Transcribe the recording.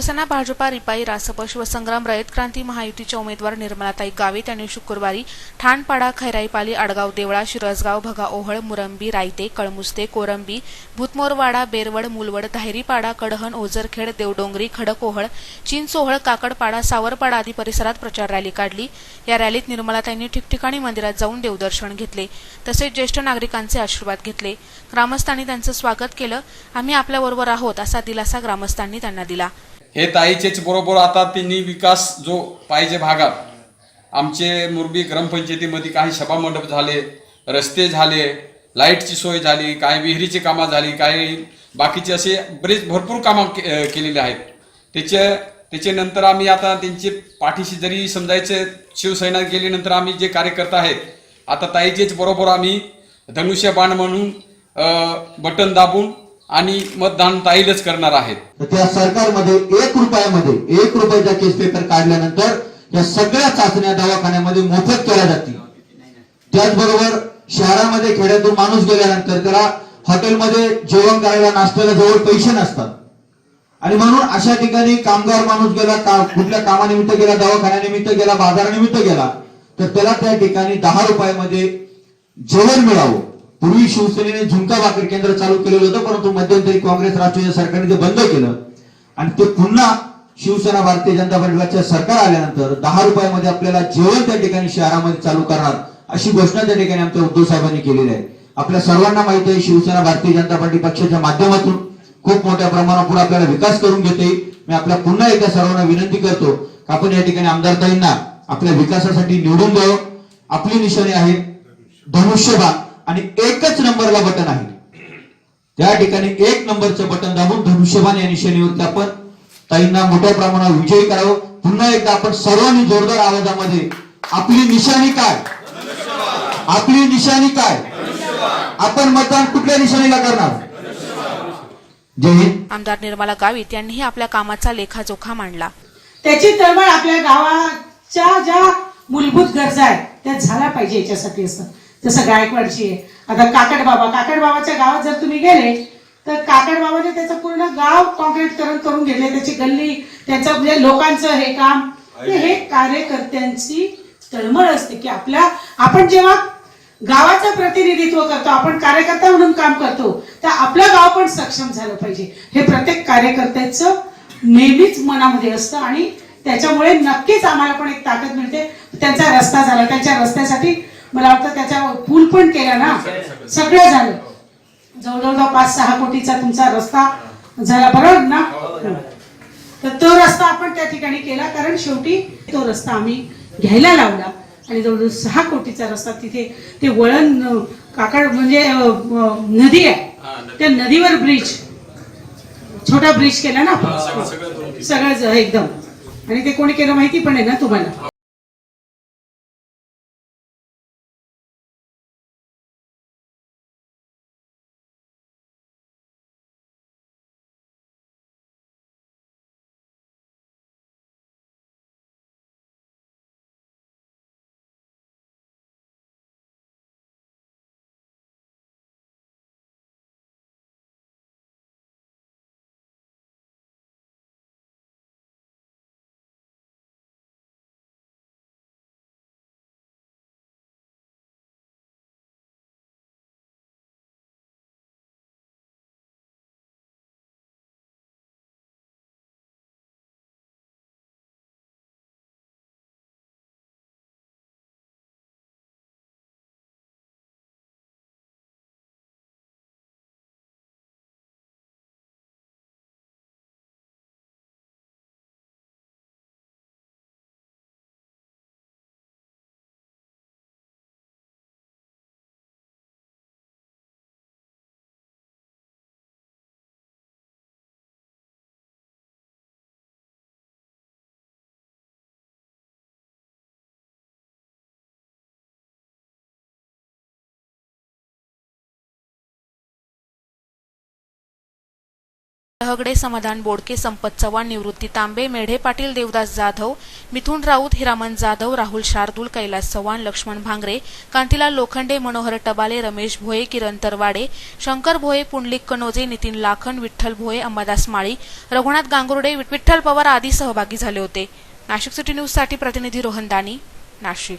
शिवसेना भाजपा रिपाई रासप शिवसंग्राम रयत क्रांती महायुतीच्या उमेदवार निर्मलाताई गावित यांनी शुक्रवारी ठाणपाडा खैराईपाली आडगाव देवळा शिरसगाव भगा ओहळ मुरंबी रायते कळमुस्ते कोरंबी भूतमोरवाडा बेरवड मुलवड धायरीपाडा कडहण ओझरखेड देवडोंगरी खडकोहळ चिंचोहळ काकडपाडा सावरपाडा आदी परिसरात प्रचार रॅली काढली. या रॅलीत निर्मलाताईंनी ठिकठिकाणी मंदिरात जाऊन देवदर्शन घेतले तसेच ज्येष्ठ नागरिकांचे आशीर्वाद घेतले. ग्रामस्थांनी त्यांचं स्वागत केलं. आम्ही आपल्याबरोबर आहोत असा दिलासा ग्रामस्थांनी त्यांना दिला. हे ताईचेच बरोबर आता त्यांनी विकास जो पाहिजे भागात. आमचे मुरबी ग्रामपंचायतीमध्ये काही सभामंडप झाले रस्ते झाले लाईटची सोय झाली काही विहिरीची कामं झाली काही बाकीचे असे बरेच भरपूर कामं के- केलेले आहेत. त्याच्या त्याच्यानंतर आम्ही आता त्यांचे पाठीशी जरी समजायचे शिवसेना गेल्यानंतर आम्ही जे कार्यकर्ता आहेत आता ताईचेच बरोबर आम्ही धनुष्य बाण म्हणून बटन दाबून आणि मतदान ताईलच करणार आहेत. तर त्या सरकारमध्ये एक रुपयामध्ये एक रुपयाचा केस पेपर काढल्यानंतर या सगळ्या चाचण्या दवाखान्यामध्ये मोफत केल्या जातील. त्याचबरोबर शहरामध्ये खेड्यातून माणूस गेल्यानंतर त्याला हॉटेलमध्ये जेवण करायला नाश्त्याला जवळ पैसे नसतात. आणि म्हणून अशा ठिकाणी कामगार माणूस गेला का कुठल्या कामानिमित्त गेला दवाखान्यानिमित्त गेला बाजारानिमित्त गेला तर त्याला त्या ठिकाणी दहा रुपयामध्ये जेवण मिळावं. पूर्वी शिवसेनेने झुंका भाकर केंद्र चालू केलेलं होतं परंतु मध्यंतरी काँग्रेस राष्ट्रीय सरकारने ते बंद केलं आणि ते पुन्हा शिवसेना भारतीय जनता पार्टीचे सरकार आल्यानंतर दहा रुपयामध्ये आपल्याला जेवण त्या ठिकाणी शहरामध्ये चालू करणार अशी घोषणा त्या ठिकाणी आमच्या उद्धव साहेबांनी केलेली आहे. आपल्या सर्वांना माहिती आहे शिवसेना भारतीय जनता पार्टी पक्षाच्या माध्यमातून खूप मोठ्या प्रमाणावर पुढे आपल्याला विकास करून घेते. मी आपल्या पुन्हा एकदा सर्वांना विनंती करतो की आपण या ठिकाणी आमदारताईंना आपल्या विकासासाठी निवडून द्यावं. आपली निशाणी आहे धनुष्यबाग आणि एकच नंबरला बटन आहे. त्या ठिकाणी एक नंबरचं बटन दाबून धनुष्यबाण या निशाणीवरती आपण ताईंना मोठ्या प्रमाणावर विजयी करावं. पुन्हा एकदा आपण सर्वांनी जोरदार आवाजामध्ये आपली निशाणी काय? आपली निशाणी काय? आपण मतदान कुठल्या निशाणीला करणार? आमदार निर्मला गावित यांनीही आपल्या कामाचा लेखाजोखा मांडला. त्याची तळमळ आपल्या गावाच्या ज्या मूलभूत गरजा आहेत त्या झाल्या पाहिजे याच्यासाठी असं. जसं गायकवाडची आहे. आता काकड बाबा काकड बाबाच्या गावात जर तुम्ही गेले तर काकड बाबाने त्याचं पूर्ण गाव कॉन्क्रीटकरण करून घेतले त्याची गल्ली त्याचं म्हणजे लोकांचं हे काम. हे हे कार्यकर्त्यांची तळमळ असते की आपल्या आपण जेव्हा गावाचं प्रतिनिधित्व करतो आपण कार्यकर्ता म्हणून काम करतो तर आपलं गाव पण सक्षम झालं पाहिजे. हे प्रत्येक कार्यकर्त्याचं नेहमीच मनामध्ये असतं आणि त्याच्यामुळे नक्कीच आम्हाला पण एक ताकद मिळते. त्यांचा रस्ता झाला त्यांच्या रस्त्यासाठी मला वाटतं त्याच्या पूल पण केला ना. सगळं झालं जवळजवळ पाच सहा कोटीचा तुमचा रस्ता झाला बरोबर ना? तर तो रस्ता आपण त्या ठिकाणी केला कारण शेवटी तो रस्ता आम्ही घ्यायला लावला. आणि जवळजवळ सहा कोटीचा रस्ता तिथे ते वळण काकड म्हणजे नदी आहे. त्या नदीवर ब्रिज छोटा ब्रिज केला ना सगळं एकदम. आणि ते कोणी केलं माहिती पण आहे ना तुम्हाला? हगडे समाधान बोडके संपत चव्हाण निवृत्ती तांबे मेढे पाटील देवदास जाधव मिथुन राऊत हिरामन जाधव राहुल शार्दूल कैलास चव्हाण लक्ष्मण भांगरे कांतीलाल लोखंडे मनोहर टबाले रमेश भोये किरण तरवाडे शंकर भोये पुंडलिक कनोजे नितीन लाखन विठ्ठल भोये अंबादास माळी रघुनाथ गांगुर्डे विठ्ठल पवार आदी सहभागी झाले होते नाशिक सिटी न्यूजसाठी प्रतिनिधी रोहन दानी नाशिक